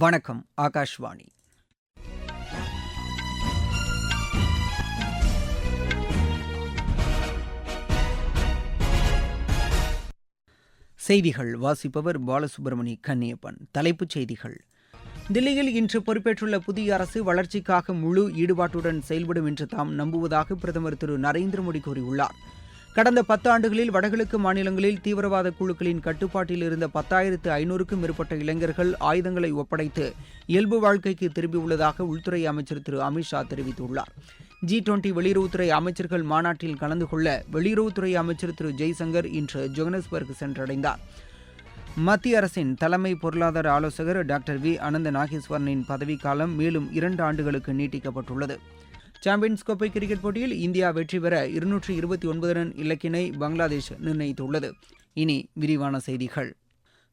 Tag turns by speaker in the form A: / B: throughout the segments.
A: வணக்கம் ஆகாஷ்வாணி செய்திகள் வாசிப்பவர் பாலசுப்ரமணி கன்னியப்பன் தலைப்புச் செய்திகள் தில்லியில் இன்று பொறுப்பேற்றுள்ள புதிய அரசு வளர்ச்சிக்காக முழு ஈடுபாட்டுடன் செயல்படும் என்று தாம் நம்புவதாக பிரதமர் திரு நரேந்திர மோடி கூறியுள்ளார் கடந்த பத்தாண்டுகளில் வடகிழக்கு மாநிலங்களில் தீவிரவாத குழுக்களின் கட்டுப்பாட்டில் இருந்த பத்தாயிரத்து ஐநூறுக்கும் மேற்பட்ட இளைஞர்கள் ஆயுதங்களை ஒப்படைத்து இயல்பு வாழ்க்கைக்கு திரும்பியுள்ளதாக உள்துறை அமைச்சர் திரு அமித்ஷா தெரிவித்துள்ளார் ஜி டுவெண்டி வெளியுறவுத்துறை அமைச்சர்கள் மாநாட்டில் கலந்து கொள்ள வெளியுறவுத்துறை அமைச்சர் திரு ஜெய்சங்கர் இன்று ஜோகனஸ்பர்க் சென்றடைந்தார் மத்திய அரசின் தலைமை பொருளாதார ஆலோசகர் டாக்டர் வி அனந்த நாகேஸ்வரனின் பதவிக்காலம் மேலும் இரண்டு ஆண்டுகளுக்கு நீட்டிக்கப்பட்டுள்ளது சாம்பியன்ஸ் கோப்பை கிரிக்கெட் போட்டியில் இந்தியா வெற்றி பெற இருநூற்றி இருபத்தி ஒன்பது ரன் இலக்கினை பங்களாதேஷ் நிர்ணயித்துள்ளது இனி விரிவான செய்திகள்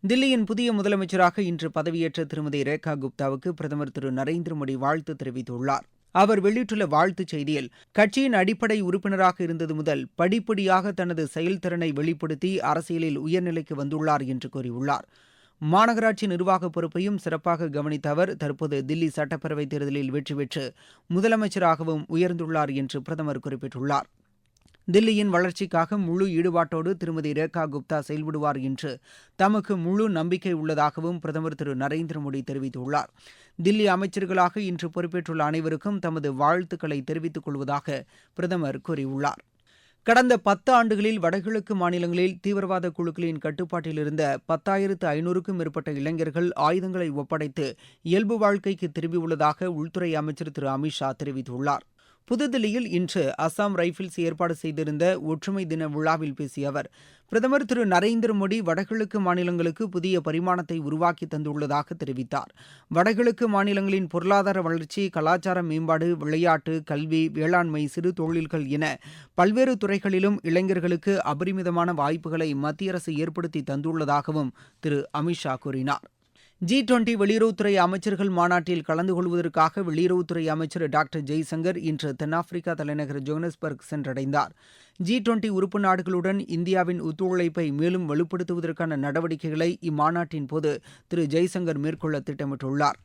A: தில்லியின் புதிய முதலமைச்சராக இன்று பதவியேற்ற திருமதி ரேகா குப்தாவுக்கு பிரதமர் திரு நரேந்திர மோடி வாழ்த்து தெரிவித்துள்ளார் அவர் வெளியிட்டுள்ள வாழ்த்துச் செய்தியில் கட்சியின் அடிப்படை உறுப்பினராக இருந்தது முதல் படிப்படியாக தனது செயல்திறனை வெளிப்படுத்தி அரசியலில் உயர்நிலைக்கு வந்துள்ளார் என்று கூறியுள்ளார் மாநகராட்சி நிர்வாக பொறுப்பையும் சிறப்பாக கவனித்த அவர் தற்போது தில்லி சட்டப்பேரவை தேர்தலில் வெற்றி பெற்று முதலமைச்சராகவும் உயர்ந்துள்ளார் என்று பிரதமர் குறிப்பிட்டுள்ளார் தில்லியின் வளர்ச்சிக்காக முழு ஈடுபாட்டோடு திருமதி ரேகா குப்தா செயல்படுவார் என்று தமக்கு முழு நம்பிக்கை உள்ளதாகவும் பிரதமர் திரு நரேந்திர மோடி தெரிவித்துள்ளார் தில்லி அமைச்சர்களாக இன்று பொறுப்பேற்றுள்ள அனைவருக்கும் தமது வாழ்த்துக்களை தெரிவித்துக் கொள்வதாக பிரதமர் கூறியுள்ளார் கடந்த பத்து ஆண்டுகளில் வடகிழக்கு மாநிலங்களில் தீவிரவாத குழுக்களின் கட்டுப்பாட்டில் இருந்த பத்தாயிரத்து ஐநூறுக்கும் மேற்பட்ட இளைஞர்கள் ஆயுதங்களை ஒப்படைத்து இயல்பு வாழ்க்கைக்கு திரும்பியுள்ளதாக உள்துறை அமைச்சர் திரு அமித் ஷா தெரிவித்துள்ளாா் புதுதில்லியில் இன்று அசாம் ரைபிள்ஸ் ஏற்பாடு செய்திருந்த ஒற்றுமை தின விழாவில் பேசிய அவர் பிரதமர் திரு நரேந்திர மோடி வடகிழக்கு மாநிலங்களுக்கு புதிய பரிமாணத்தை உருவாக்கி தந்துள்ளதாக தெரிவித்தார் வடகிழக்கு மாநிலங்களின் பொருளாதார வளர்ச்சி கலாச்சார மேம்பாடு விளையாட்டு கல்வி வேளாண்மை சிறு தொழில்கள் என பல்வேறு துறைகளிலும் இளைஞர்களுக்கு அபரிமிதமான வாய்ப்புகளை மத்திய அரசு ஏற்படுத்தி தந்துள்ளதாகவும் திரு அமித்ஷா கூறினாா் ஜி டுவெண்டி வெளியுறவுத்துறை அமைச்சர்கள் மாநாட்டில் கலந்து கொள்வதற்காக வெளியுறவுத்துறை அமைச்சர் டாக்டர் ஜெய்சங்கர் இன்று தென்னாப்பிரிக்கா தலைநகர் ஜோகனஸ்பர்க் சென்றடைந்தார் ஜி டுவெண்டி உறுப்பு நாடுகளுடன் இந்தியாவின் ஒத்துழைப்பை மேலும் வலுப்படுத்துவதற்கான நடவடிக்கைகளை இம்மாநாட்டின் போது திரு ஜெய்சங்கர் மேற்கொள்ள திட்டமிட்டுள்ளாா்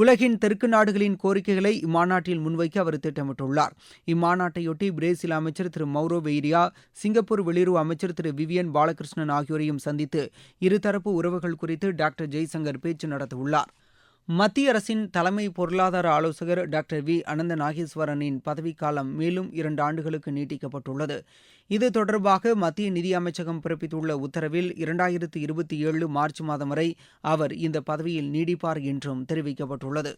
A: உலகின் தெற்கு நாடுகளின் கோரிக்கைகளை இம்மாநாட்டில் முன்வைக்க அவர் திட்டமிட்டுள்ளார் இம்மாநாட்டையொட்டி பிரேசில் அமைச்சர் திரு மௌரோ வெய்ரியா சிங்கப்பூர் வெளியுறவு அமைச்சர் திரு விவியன் பாலகிருஷ்ணன் ஆகியோரையும் சந்தித்து இருதரப்பு உறவுகள் குறித்து டாக்டர் ஜெய்சங்கர் பேச்சு நடத்தவுள்ளார் மத்திய அரசின் தலைமை பொருளாதார ஆலோசகர் டாக்டர் வி அனந்த நாகேஸ்வரனின் பதவிக்காலம் மேலும் இரண்டு ஆண்டுகளுக்கு நீட்டிக்கப்பட்டுள்ளது இது தொடர்பாக மத்திய நிதியமைச்சகம் பிறப்பித்துள்ள உத்தரவில் இரண்டாயிரத்து இருபத்தி ஏழு மார்ச் மாதம் வரை அவர் இந்த பதவியில் நீடிப்பார் என்றும் தெரிவிக்கப்பட்டுள்ளது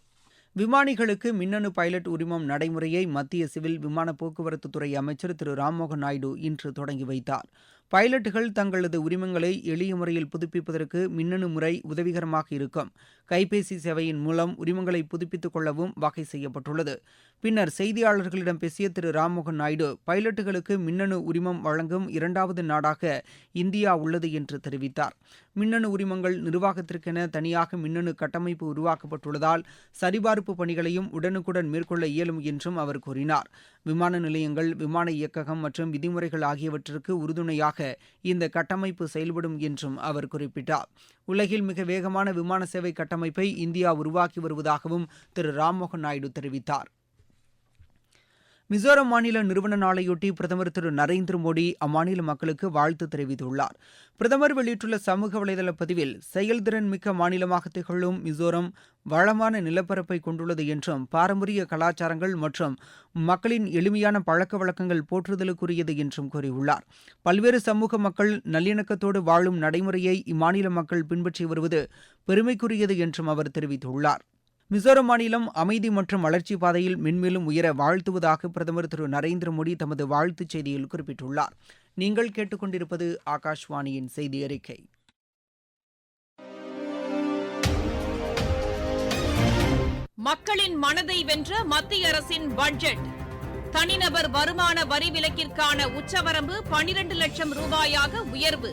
A: விமானிகளுக்கு மின்னணு பைலட் உரிமம் நடைமுறையை மத்திய சிவில் விமான போக்குவரத்துத்துறை அமைச்சர் திரு ராம்மோகன் நாயுடு இன்று தொடங்கி வைத்தார் பைலட்டுகள் தங்களது உரிமங்களை எளிய முறையில் புதுப்பிப்பதற்கு மின்னணு முறை உதவிகரமாக இருக்கும் கைபேசி சேவையின் மூலம் உரிமங்களை புதுப்பித்துக் கொள்ளவும் வகை செய்யப்பட்டுள்ளது பின்னர் செய்தியாளர்களிடம் பேசிய திரு ராம்மோகன் நாயுடு பைலட்டுகளுக்கு மின்னணு உரிமம் வழங்கும் இரண்டாவது நாடாக இந்தியா உள்ளது என்று தெரிவித்தார் மின்னணு உரிமங்கள் நிர்வாகத்திற்கென தனியாக மின்னணு கட்டமைப்பு உருவாக்கப்பட்டுள்ளதால் சரிபார்ப்பு பணிகளையும் உடனுக்குடன் மேற்கொள்ள இயலும் என்றும் அவர் கூறினார் விமான நிலையங்கள் விமான இயக்ககம் மற்றும் விதிமுறைகள் ஆகியவற்றிற்கு உறுதுணையாக இந்த கட்டமைப்பு செயல்படும் என்றும் அவர் குறிப்பிட்டார் உலகில் மிக வேகமான விமான சேவை கட்டமைப்பை இந்தியா உருவாக்கி வருவதாகவும் திரு ராம்மோகன் நாயுடு தெரிவித்தார் மிசோரம் மாநில நிறுவன நாளையொட்டி பிரதமர் திரு நரேந்திர மோடி அம்மாநில மக்களுக்கு வாழ்த்து தெரிவித்துள்ளார் பிரதமர் வெளியிட்டுள்ள சமூக வலைதள பதிவில் செயல்திறன் மிக்க மாநிலமாக திகழும் மிசோரம் வளமான நிலப்பரப்பை கொண்டுள்ளது என்றும் பாரம்பரிய கலாச்சாரங்கள் மற்றும் மக்களின் எளிமையான பழக்க வழக்கங்கள் போற்றுதலுக்குரியது என்றும் கூறியுள்ளார் பல்வேறு சமூக மக்கள் நல்லிணக்கத்தோடு வாழும் நடைமுறையை இம்மாநில மக்கள் பின்பற்றி வருவது பெருமைக்குரியது என்றும் அவர் தெரிவித்துள்ளார் மிசோரம் மாநிலம் அமைதி மற்றும் வளர்ச்சி பாதையில் மென்மேலும் உயர வாழ்த்துவதாக பிரதமர் திரு நரேந்திர மோடி தமது வாழ்த்துச் செய்தியில் குறிப்பிட்டுள்ளார் நீங்கள் கேட்டுக்கொண்டிருப்பது ஆகாஷ்வாணியின் செய்தி அறிக்கை
B: மக்களின் மனதை வென்ற மத்திய அரசின் பட்ஜெட் தனிநபர் வருமான வரி விலக்கிற்கான உச்சவரம்பு பனிரண்டு லட்சம் ரூபாயாக உயர்வு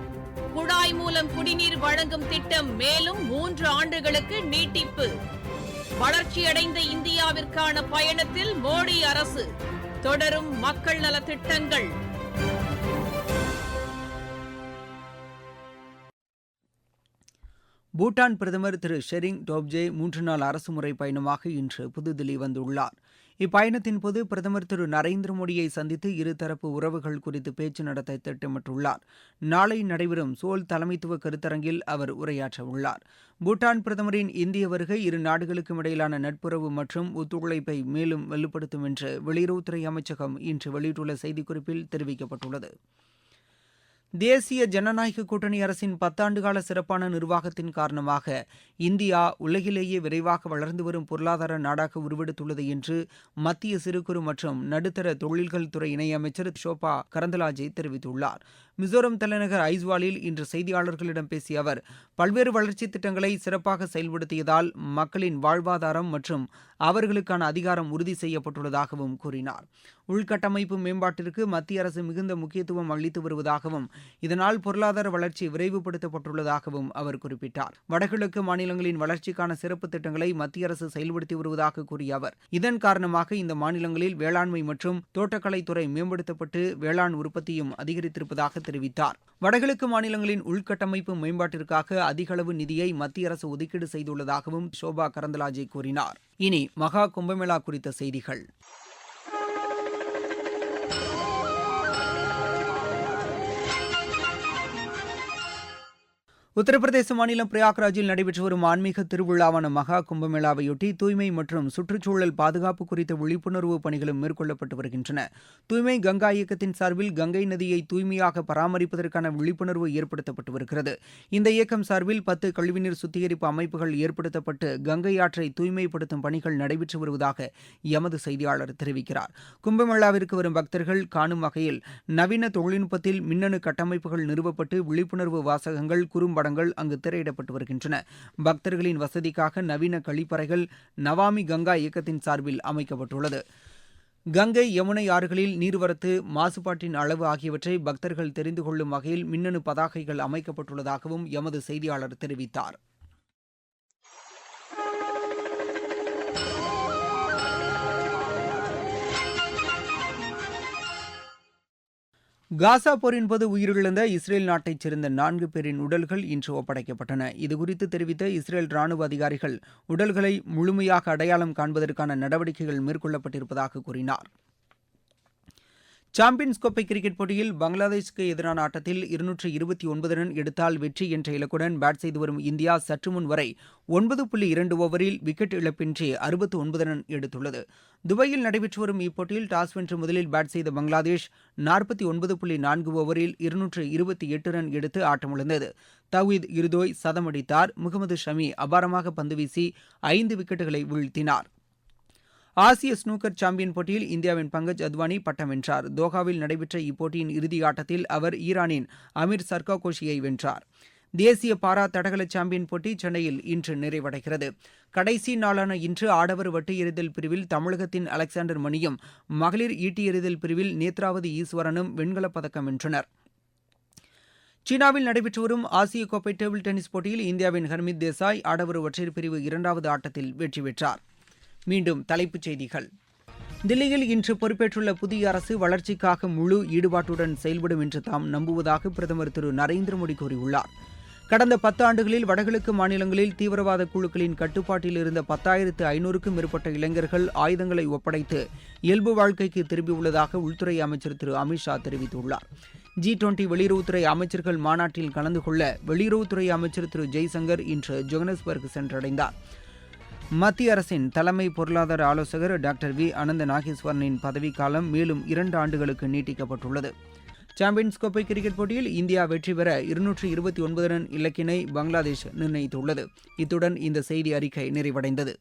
B: குழாய் மூலம் குடிநீர் வழங்கும் திட்டம் மேலும் மூன்று ஆண்டுகளுக்கு நீட்டிப்பு வளர்ச்சியடைந்த இந்தியாவிற்கான பயணத்தில் மோடி அரசு தொடரும் மக்கள் நலத்திட்டங்கள்
C: பூட்டான் பிரதமர் திரு ஷெரிங் டோப்ஜே மூன்று நாள் அரசுமுறை பயணமாக இன்று புதுதில்லி வந்துள்ளார் இப்பயணத்தின் போது பிரதமர் திரு நரேந்திர மோடியை சந்தித்து இருதரப்பு உறவுகள் குறித்து பேச்சு நடத்த திட்டமிட்டுள்ளார் நாளை நடைபெறும் சோல் தலைமைத்துவ கருத்தரங்கில் அவர் உரையாற்ற உள்ளார் பூட்டான் பிரதமரின் இந்திய வருகை இரு நாடுகளுக்கும் இடையிலான நட்புறவு மற்றும் ஒத்துழைப்பை மேலும் வலுப்படுத்தும் என்று வெளியுறவுத்துறை அமைச்சகம் இன்று வெளியிட்டுள்ள செய்திக்குறிப்பில் தெரிவிக்கப்பட்டுள்ளது தேசிய ஜனநாயக கூட்டணி அரசின் பத்தாண்டுகால சிறப்பான நிர்வாகத்தின் காரணமாக இந்தியா உலகிலேயே விரைவாக வளர்ந்து வரும் பொருளாதார நாடாக உருவெடுத்துள்ளது என்று மத்திய சிறு குறு மற்றும் நடுத்தர தொழில்கள் துறை இணையமைச்சர் ஷோபா கரந்தலாஜே தெரிவித்துள்ளார் மிசோரம் தலைநகர் ஐஸ்வாலில் இன்று செய்தியாளர்களிடம் பேசிய அவர் பல்வேறு வளர்ச்சித் திட்டங்களை சிறப்பாக செயல்படுத்தியதால் மக்களின் வாழ்வாதாரம் மற்றும் அவர்களுக்கான அதிகாரம் உறுதி செய்யப்பட்டுள்ளதாகவும் கூறினார் உள்கட்டமைப்பு மேம்பாட்டிற்கு மத்திய அரசு மிகுந்த முக்கியத்துவம் அளித்து வருவதாகவும் இதனால் பொருளாதார வளர்ச்சி விரைவுபடுத்தப்பட்டுள்ளதாகவும் அவர் குறிப்பிட்டார் வடகிழக்கு மாநிலங்களின் வளர்ச்சிக்கான சிறப்பு திட்டங்களை மத்திய அரசு செயல்படுத்தி வருவதாக கூறிய அவர் இதன் காரணமாக இந்த மாநிலங்களில் வேளாண்மை மற்றும் தோட்டக்கலைத்துறை மேம்படுத்தப்பட்டு வேளாண் உற்பத்தியும் அதிகரித்திருப்பதாக தெரிவித்தார் வடகிழக்கு மாநிலங்களின் உள்கட்டமைப்பு மேம்பாட்டிற்காக அதிக அளவு நிதியை மத்திய அரசு ஒதுக்கீடு செய்துள்ளதாகவும் ஷோபா கரந்தலாஜே கூறினார் இனி மகா கும்பமேளா குறித்த செய்திகள் உத்தரப்பிரதேச மாநிலம் பிரயாக்ராஜில் நடைபெற்று வரும் ஆன்மீக திருவிழாவான மகா கும்பமேளாவையொட்டி தூய்மை மற்றும் சுற்றுச்சூழல் பாதுகாப்பு குறித்த விழிப்புணர்வு பணிகளும் மேற்கொள்ளப்பட்டு வருகின்றன தூய்மை கங்கா இயக்கத்தின் சார்பில் கங்கை நதியை தூய்மையாக பராமரிப்பதற்கான விழிப்புணர்வு ஏற்படுத்தப்பட்டு வருகிறது இந்த இயக்கம் சார்பில் பத்து கழிவுநீர் சுத்திகரிப்பு அமைப்புகள் ஏற்படுத்தப்பட்டு கங்கை ஆற்றை தூய்மைப்படுத்தும் பணிகள் நடைபெற்று வருவதாக எமது செய்தியாளர் தெரிவிக்கிறார் கும்பமேளாவிற்கு வரும் பக்தர்கள் காணும் வகையில் நவீன தொழில்நுட்பத்தில் மின்னணு கட்டமைப்புகள் நிறுவப்பட்டு விழிப்புணர்வு வாசகங்கள் குறும்ப படங்கள் அங்கு திரையிடப்பட்டு வருகின்றன பக்தர்களின் வசதிக்காக நவீன கழிப்பறைகள் நவாமி கங்கா இயக்கத்தின் சார்பில் அமைக்கப்பட்டுள்ளது கங்கை யமுனை ஆறுகளில் நீர்வரத்து மாசுபாட்டின் அளவு ஆகியவற்றை பக்தர்கள் தெரிந்து கொள்ளும் வகையில் மின்னணு பதாகைகள் அமைக்கப்பட்டுள்ளதாகவும் எமது செய்தியாளர் தெரிவித்தாா் காசா போரின்போது உயிரிழந்த இஸ்ரேல் நாட்டைச் சேர்ந்த நான்கு பேரின் உடல்கள் இன்று ஒப்படைக்கப்பட்டன இதுகுறித்து தெரிவித்த இஸ்ரேல் ராணுவ அதிகாரிகள் உடல்களை முழுமையாக அடையாளம் காண்பதற்கான நடவடிக்கைகள் மேற்கொள்ளப்பட்டிருப்பதாக கூறினார் சாம்பியன்ஸ் கோப்பை கிரிக்கெட் போட்டியில் பங்களாதேஷுக்கு எதிரான ஆட்டத்தில் இருநூற்று இருபத்தி ஒன்பது ரன் எடுத்தால் வெற்றி என்ற இலக்குடன் பேட் செய்து வரும் இந்தியா சற்று முன் வரை ஒன்பது புள்ளி இரண்டு ஓவரில் விக்கெட் இழப்பின்றி அறுபத்து ஒன்பது ரன் எடுத்துள்ளது துபாயில் நடைபெற்று வரும் இப்போட்டியில் டாஸ் வென்று முதலில் பேட் செய்த பங்களாதேஷ் நாற்பத்தி ஒன்பது புள்ளி நான்கு ஓவரில் இருநூற்று இருபத்தி எட்டு ரன் எடுத்து ஆட்டமிழந்தது தவீத் இருதோய் சதமடித்தார் முகமது ஷமி அபாரமாக பந்து வீசி ஐந்து விக்கெட்டுகளை வீழ்த்தினார் ஆசிய ஸ்னூக்கர் சாம்பியன் போட்டியில் இந்தியாவின் பங்கஜ் அத்வானி பட்டம் வென்றார் தோஹாவில் நடைபெற்ற இப்போட்டியின் இறுதியாட்டத்தில் அவர் ஈரானின் அமீர் சர்கா கோஷியை வென்றார் தேசிய பாரா தடகள சாம்பியன் போட்டி சென்னையில் இன்று நிறைவடைகிறது கடைசி நாளான இன்று ஆடவர் வட்டு எறிதல் பிரிவில் தமிழகத்தின் அலெக்சாண்டர் மணியும் மகளிர் ஈட்டி எறிதல் பிரிவில் நேத்ராவதி ஈஸ்வரனும் வெண்கலப் பதக்கம் வென்றனர் சீனாவில் நடைபெற்று வரும் ஆசிய கோப்பை டேபிள் டென்னிஸ் போட்டியில் இந்தியாவின் ஹர்மித் தேசாய் ஆடவர் ஒற்றையர் பிரிவு இரண்டாவது ஆட்டத்தில் வெற்றி பெற்றார் மீண்டும் தலைப்புச் செய்திகள் தில்லியில் இன்று பொறுப்பேற்றுள்ள புதிய அரசு வளர்ச்சிக்காக முழு ஈடுபாட்டுடன் செயல்படும் என்று தாம் நம்புவதாக பிரதமர் திரு நரேந்திர மோடி கூறியுள்ளார் கடந்த பத்து ஆண்டுகளில் வடகிழக்கு மாநிலங்களில் தீவிரவாத குழுக்களின் கட்டுப்பாட்டில் இருந்த பத்தாயிரத்து ஐநூறுக்கும் மேற்பட்ட இளைஞர்கள் ஆயுதங்களை ஒப்படைத்து இயல்பு வாழ்க்கைக்கு திரும்பியுள்ளதாக உள்துறை அமைச்சர் திரு அமித்ஷா தெரிவித்துள்ளார் ஜி டுவெண்டி வெளியுறவுத்துறை அமைச்சர்கள் மாநாட்டில் கலந்து கொள்ள வெளியுறவுத்துறை அமைச்சர் திரு ஜெய்சங்கர் இன்று ஜோகனஸ்பர்க் சென்றடைந்தாா் மத்திய அரசின் தலைமை பொருளாதார ஆலோசகர் டாக்டர் வி அனந்த நாகேஸ்வரனின் பதவிக்காலம் மேலும் இரண்டு ஆண்டுகளுக்கு நீட்டிக்கப்பட்டுள்ளது சாம்பியன்ஸ் கோப்பை கிரிக்கெட் போட்டியில் இந்தியா வெற்றி பெற இருநூற்றி இருபத்தி ஒன்பது ரன் இலக்கினை பங்களாதேஷ் நிர்ணயித்துள்ளது இத்துடன் இந்த செய்தி அறிக்கை நிறைவடைந்தது